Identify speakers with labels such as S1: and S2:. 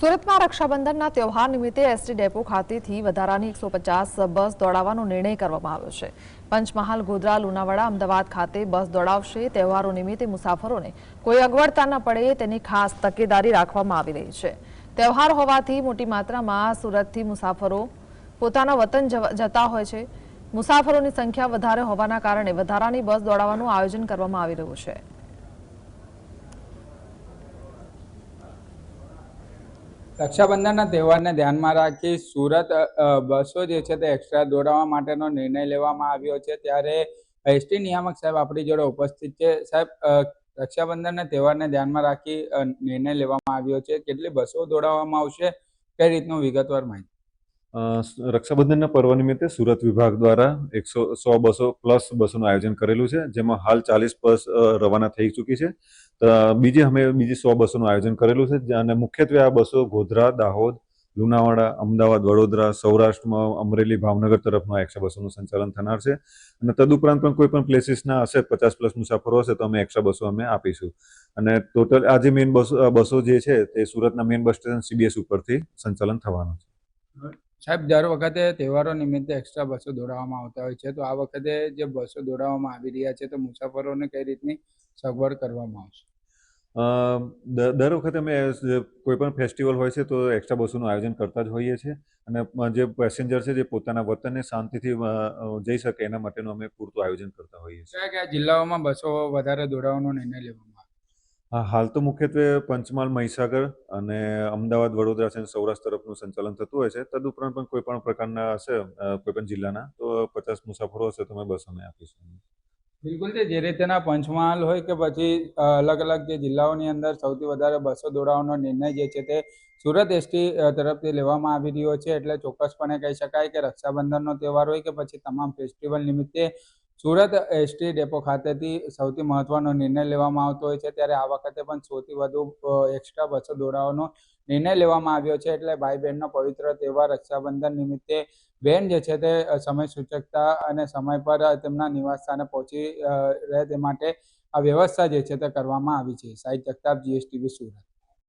S1: સુરતમાં રક્ષાબંધનના તહેવાર નિમિત્તે એસટી ડેપો ખાતેથી વધારાની એકસો પચાસ બસ દોડાવવાનો નિર્ણય કરવામાં આવ્યો છે. પંચમહાલ, ગોધરા, લુણાવાડા, અમદાવાદ ખાતે બસ દોડાવશે. તહેવારો નિમિત્તે મુસાફરોને કોઈ અગવડતા ન પડે તેની ખાસ તકેદારી રાખવામાં આવી રહી છે. તહેવાર હોવાથી મોટી માત્રામાં સુરતથી મુસાફરો પોતાના વતન જતા હોય છે. મુસાફરોની સંખ્યા વધારે હોવાના કારણે વધારાની બસ દોડાવવાનું આયોજન કરવામાં આવી રહ્યું છે.
S2: રક્ષાબંધનના તહેવારને ધ્યાનમાં રાખી સુરત બસો જે છે તે એક્સ્ટ્રા દોડાવવા માટેનો નિર્ણય લેવામાં આવ્યો છે. ત્યારે એસટી નિયામક સાહેબ આપણી જોડે ઉપસ્થિત છે. સાહેબ રક્ષાબંધનના તહેવારને ધ્યાનમાં રાખી નિર્ણય લેવામાં આવ્યો છે. કેટલી બસો દોડાવવામાં આવશે, કઈ રીતનું વિગતવાર માહિતી?
S3: રક્ષાબંધનના પર્વ નિમિત્તે સુરત વિભાગ દ્વારા એકસો, સો બસો પ્લસ બસોનું આયોજન કરેલું છે, જેમાં હાલ ચાલીસ બસ રવાના થઈ ચૂકી છે. બીજી અમે, બીજી સો બસોનું આયોજન કરેલું છે અને મુખ્યત્વે આ બસો ગોધરા, દાહોદ, લુણાવાડા, અમદાવાદ, વડોદરા, સૌરાષ્ટ્રમાં અમરેલી, ભાવનગર તરફનું આ એક્સ્ટ્રા બસોનું સંચાલન થનાર છે. અને તદુપરાંત પણ કોઈ પણ પ્લેસીસના હશે પચાસ પ્લસ મુસાફરો હશે, તો અમે એક્સ્ટ્રા બસો અમે આપીશું. અને ટોટલ આ જે મેઇન બસો બસો જે છે, તે સુરતના મેઇન બસ સ્ટેશન સીબીએસ ઉપરથી સંચાલન થવાનું છે.
S2: સાહેબ દર વખતે તહેવારો નિમિત્તે એક્સ્ટ્રા બસો દોડાવવામાં આવતા હોય છે. તો આ વખતે જે બસો દોડાવવામાં આવી રહ્યા છે તો મુસાફરોને કઈ રીતની સગવડ કરવામાં આવશે?
S3: દર વખતે અમે કોઈ પણ ફેસ્ટિવલ હોય છે તો એક્સ્ટ્રા બસોનું આયોજન કરતા જ હોઈએ છીએ. અને જે પેસેન્જર છે જે પોતાના વતનને શાંતિથી જઈ શકે એના માટેનું અમે પૂરતું આયોજન કરતા હોઈએ છીએ.
S2: કયા કયા જિલ્લાઓમાં બસો વધારે દોડાવવાનો નિર્ણય લેવામાં
S3: હાલ તો મુખ્યત્વે પંચમહાલ, મહીસાગર અને અમદાવાદ, વડોદરા છે સૌરાષ્ટ્ર તરફનું સંચાલન થતું હોય છે. તદુપરાંત પણ કોઈ પણ પ્રકારના હશે કોઈ પણ જિલ્લાના, તો પચાસ મુસાફરો હશે તો અમે બસ અમે આપીશું
S2: બિલકુલ છે. જે રીતેના પંચમહાલ હોય કે પછી અલગ અલગ જે જિલ્લાઓની અંદર સૌથી વધારે બસો દોડાવવાનો નિર્ણય જે છે તે સુરત એસટી તરફથી લેવામાં આવી રહ્યો છે. એટલે ચોક્કસપણે કહી શકાય કે રક્ષાબંધનનો તહેવાર હોય કે પછી તમામ ફેસ્ટિવલ નિમિત્તે સુરત એસટી ડેપો ખાતેથી સૌથી મહત્વનો નિર્ણય લેવામાં આવતો હોય છે. ત્યારે આ વખતે પણ સૌથી વધુ એક્સ્ટ્રા બસો દોડાવવાનો નિર્ણય લેવામાં આવ્યો છે. એટલે ભાઈ બહેનનો પવિત્ર તહેવાર રક્ષાબંધન નિમિત્તે બેન જે છે તે સમય સૂચકતા અને સમય પર તેમના નિવાસ સ્થાને પહોંચી રહે તે માટે આ વ્યવસ્થા જે છે તે કરવામાં આવી છે. સાહિત્ય જગતાપ, જીએસટીવી સુરત.